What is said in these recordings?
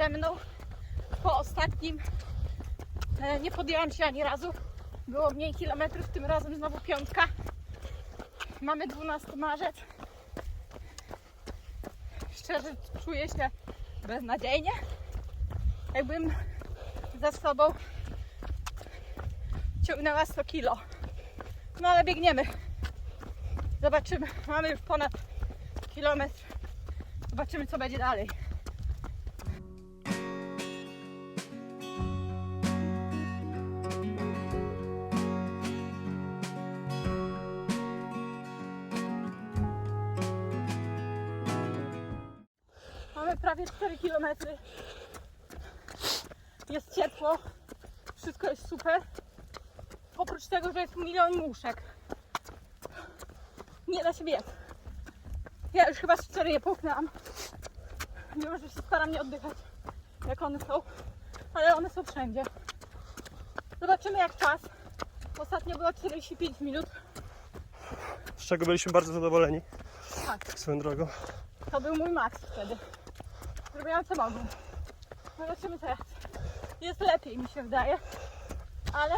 przede mną. Po ostatnim e, nie podjęłam się ani razu. Było mniej kilometrów, tym razem znowu piątka. Mamy 12 marzec. Szczerze czuję się beznadziejnie. Jakbym za sobą ciągnęła 100 kilo. No ale biegniemy. Zobaczymy. Mamy już ponad kilometr. Zobaczymy, co będzie dalej. Kilometry. Jest ciepło. Wszystko jest super. Oprócz tego, że jest milion muszek. Nie da się biec. Ja już chyba cztery je połknęłam. Mimo, że się staram nie oddychać, jak one są. Ale one są wszędzie. Zobaczymy jak czas. Ostatnio było 45 minut. Z czego byliśmy bardzo zadowoleni Tak, swoją drogą. to był mój maks wtedy. Zrobiłam co mogłam. Zobaczymy teraz. Jest lepiej mi się wydaje. Ale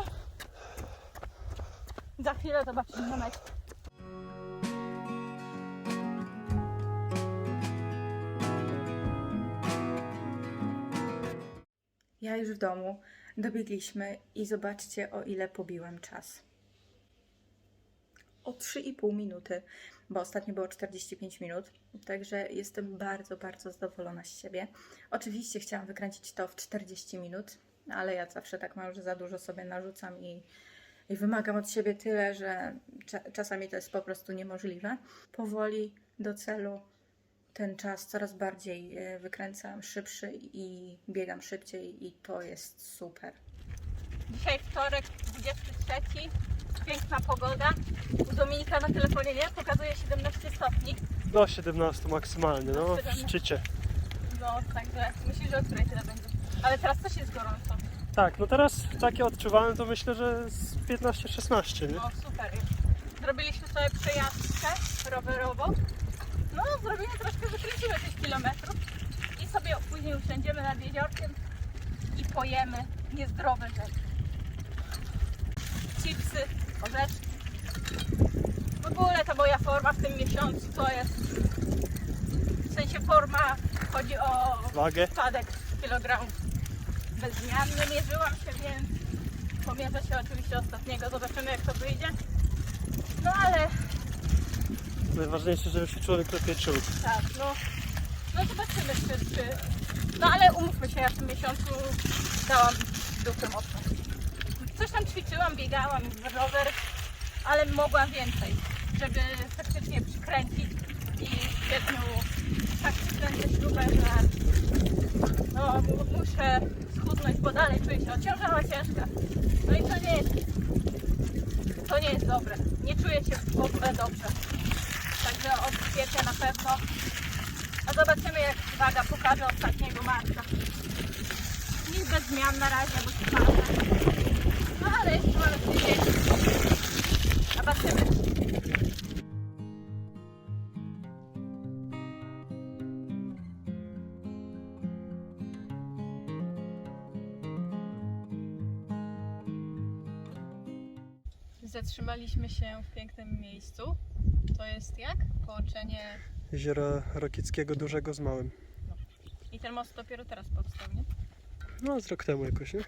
za chwilę zobaczymy na mecz. Ja już w domu dobiegliśmy i zobaczcie o ile pobiłem czas. O 3,5 minuty, bo ostatnio było 45 minut, także jestem bardzo, bardzo zadowolona z siebie. Oczywiście chciałam wykręcić to w 40 minut, ale ja zawsze tak mam, że za dużo sobie narzucam i, i wymagam od siebie tyle, że cza- czasami to jest po prostu niemożliwe. Powoli do celu ten czas coraz bardziej e, wykręcam szybszy i biegam szybciej i to jest super. Dzisiaj wtorek, 23. Piękna pogoda. U Dominika na telefonie nie pokazuje 17 stopni. Do 17 maksymalnie, no w szczycie. No, także myślisz, że o której tyle będzie. Ale teraz też jest gorąco. Tak, no teraz takie odczuwałem, to myślę, że z 15-16, nie? No super jest. Zrobiliśmy sobie przejażdżkę rowerową. No, zrobimy troszkę, wykręcimy 6 kilometrów i sobie później usiądziemy nad jeziorkiem i pojemy niezdrowe rzeczy. Chipsy, orzeszki. W ogóle ta moja forma w tym miesiącu to jest w sensie forma, chodzi o Wagę. spadek kilogramów. Bezmiennie mierzyłam się, więc pomierzę się oczywiście ostatniego, zobaczymy jak to wyjdzie. No ale Najważniejsze, żeby się człowiek lepiej czuł. tak, no, no zobaczymy czy, czy... No ale umówmy się, ja w tym miesiącu dałam dupę mocno. Coś tam ćwiczyłam, biegałam, rower, ale mogłam więcej, żeby faktycznie przykręcić i w kwietniu tak przykręcę śrubę, że no, mu- muszę schudnąć, bo dalej czuję się ociążała ciężka. No i to nie jest, to nie jest dobre. Nie czuję się w ogóle dobrze. Także od kwietnia na pewno. A zobaczymy jak waga pokaże ostatniego marca. Nic bez zmian na razie, bo się patrzę. No ale jeszcze mamy tydzień. Zobaczymy. Zatrzymaliśmy się w pięknym miejscu. To jest jak? Połączenie. Jeziora Rokickiego dużego z małym. I ten most dopiero teraz powstał, nie? No z rok temu jakoś, nie?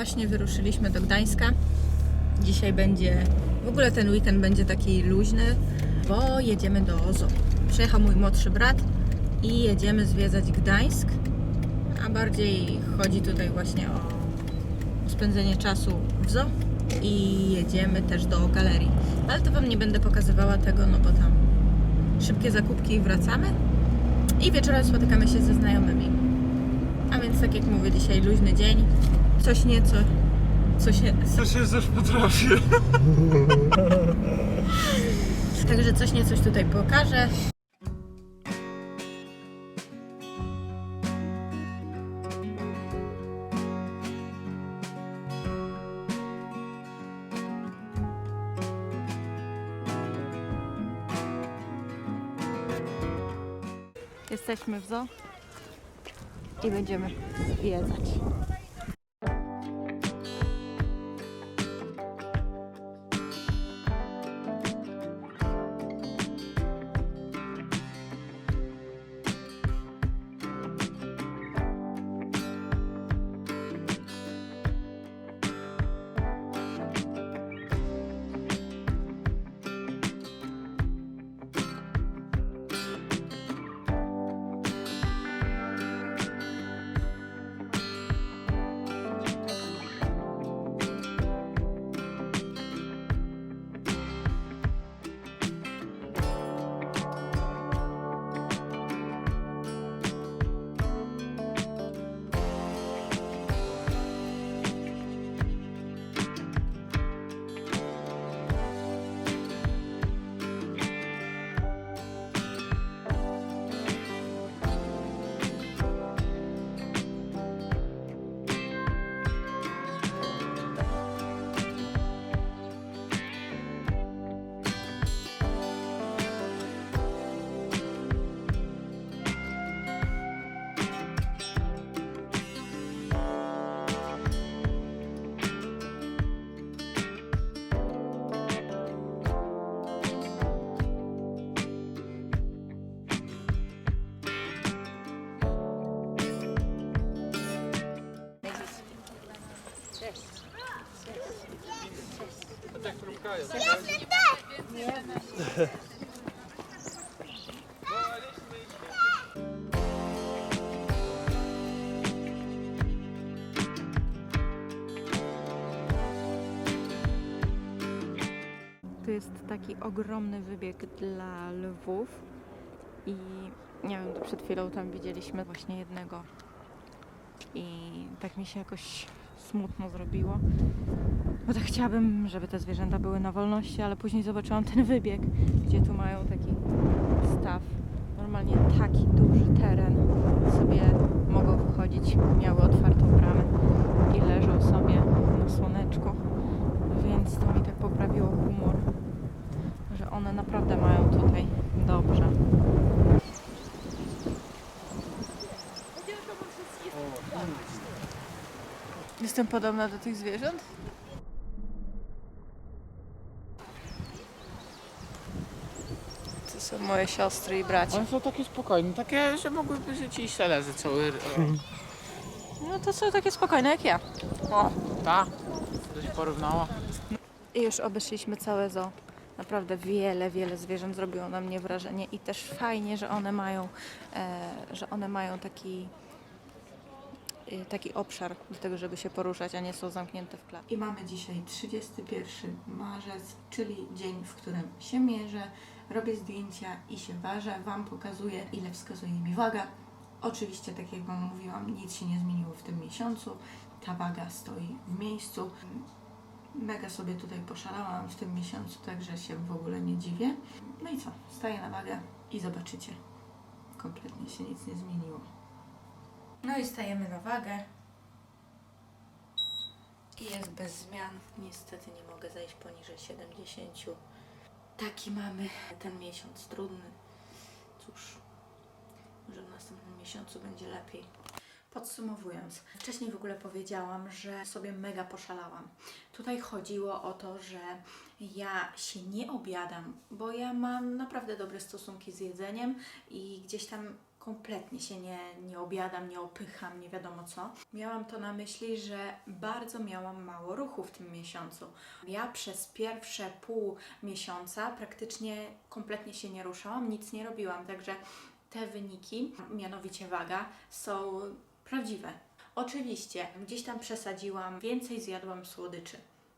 Właśnie wyruszyliśmy do Gdańska. Dzisiaj będzie, w ogóle ten weekend będzie taki luźny, bo jedziemy do OZO. Przyjechał mój młodszy brat i jedziemy zwiedzać Gdańsk, a bardziej chodzi tutaj właśnie o spędzenie czasu w zoo i jedziemy też do galerii. Ale to Wam nie będę pokazywała tego, no bo tam szybkie zakupki i wracamy. I wieczorem spotykamy się ze znajomymi. A więc tak jak mówię, dzisiaj luźny dzień. Coś nieco, coś nie, To się też potrafię. Także coś nie coś tutaj pokażę. Jesteśmy w zoo i będziemy zwiedzać. Tu jest taki ogromny wybieg dla lwów i nie wiem, to przed chwilą tam widzieliśmy właśnie jednego i tak mi się jakoś smutno zrobiło, bo tak chciałabym, żeby te zwierzęta były na wolności, ale później zobaczyłam ten wybieg, gdzie tu mają taki staw, normalnie taki duży teren, sobie mogą wychodzić, miały otwartą bramę i leżą sobie na słoneczku, więc to mi tak poprawiło humor że one naprawdę mają tutaj dobrze. Jestem podobna do tych zwierząt? To są moje siostry i bracia. One są takie spokojne, takie, że mogłyby żyć i se leży cały rok. No to są takie spokojne jak ja. O, ta, coś porównała. I już obeszliśmy całe zoo. Naprawdę wiele, wiele zwierząt zrobiło na mnie wrażenie i też fajnie, że one mają, e, że one mają taki, taki obszar do tego, żeby się poruszać, a nie są zamknięte w klatce. I mamy dzisiaj 31 marzec, czyli dzień, w którym się mierzę, robię zdjęcia i się ważę. Wam pokazuję, ile wskazuje mi waga. Oczywiście, tak jak Wam mówiłam, nic się nie zmieniło w tym miesiącu. Ta waga stoi w miejscu. Mega sobie tutaj poszalałam w tym miesiącu, także się w ogóle nie dziwię. No i co? Staję na wagę i zobaczycie. Kompletnie się nic nie zmieniło. No i stajemy na wagę. I jest bez zmian. Niestety nie mogę zejść poniżej 70. Taki mamy ten miesiąc trudny. Cóż, może w następnym miesiącu będzie lepiej. Podsumowując, wcześniej w ogóle powiedziałam, że sobie mega poszalałam. Tutaj chodziło o to, że ja się nie obiadam, bo ja mam naprawdę dobre stosunki z jedzeniem i gdzieś tam kompletnie się nie, nie obiadam, nie opycham, nie wiadomo co. Miałam to na myśli, że bardzo miałam mało ruchu w tym miesiącu. Ja przez pierwsze pół miesiąca praktycznie kompletnie się nie ruszałam, nic nie robiłam, także te wyniki, mianowicie waga, są prawdziwe. Oczywiście, gdzieś tam przesadziłam, więcej zjadłam słodyczy.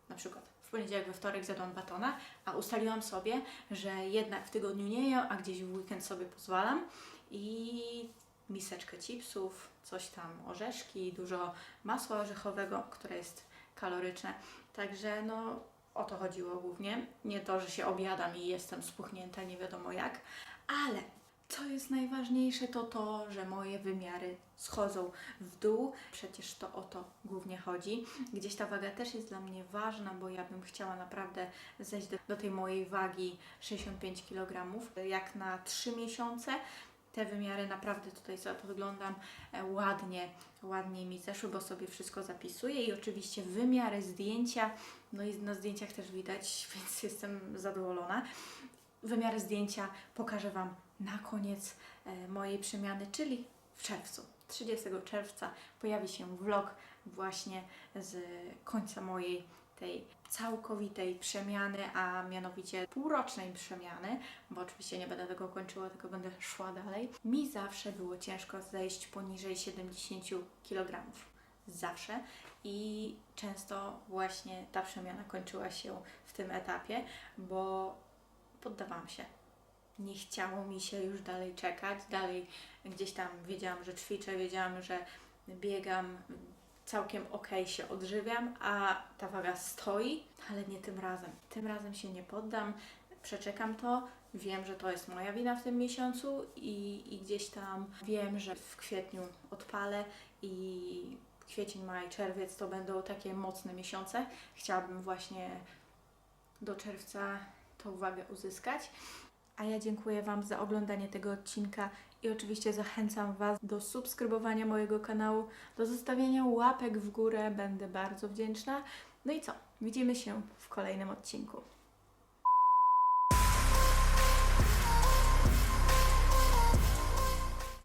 Na przykład w poniedziałek, we wtorek zjadłam batona, a ustaliłam sobie, że jednak w tygodniu nie jem, a gdzieś w weekend sobie pozwalam i miseczkę chipsów, coś tam, orzeszki, dużo masła orzechowego, które jest kaloryczne. Także no o to chodziło głównie. Nie to, że się obiadam i jestem spuchnięta nie wiadomo jak, ale co jest najważniejsze, to to, że moje wymiary schodzą w dół. Przecież to o to głównie chodzi. Gdzieś ta waga też jest dla mnie ważna, bo ja bym chciała naprawdę zejść do, do tej mojej wagi 65 kg. Jak na 3 miesiące te wymiary naprawdę tutaj to wyglądam e, ładnie, ładnie mi zeszły, bo sobie wszystko zapisuję i oczywiście wymiary zdjęcia, no i na zdjęciach też widać, więc jestem zadowolona. Wymiary zdjęcia pokażę Wam na koniec e, mojej przemiany, czyli w czerwcu. 30 czerwca pojawi się vlog właśnie z końca mojej tej całkowitej przemiany, a mianowicie półrocznej przemiany, bo oczywiście nie będę tego kończyła, tylko będę szła dalej. Mi zawsze było ciężko zejść poniżej 70 kg. Zawsze. I często właśnie ta przemiana kończyła się w tym etapie, bo poddawałam się. Nie chciało mi się już dalej czekać. Dalej gdzieś tam wiedziałam, że ćwiczę, wiedziałam, że biegam, całkiem ok się odżywiam, a ta waga stoi, ale nie tym razem. Tym razem się nie poddam, przeczekam to. Wiem, że to jest moja wina w tym miesiącu i, i gdzieś tam wiem, że w kwietniu odpalę i kwiecień, maj, czerwiec to będą takie mocne miesiące. Chciałabym właśnie do czerwca tą wagę uzyskać. A ja dziękuję Wam za oglądanie tego odcinka i oczywiście zachęcam Was do subskrybowania mojego kanału, do zostawienia łapek w górę, będę bardzo wdzięczna. No i co? Widzimy się w kolejnym odcinku.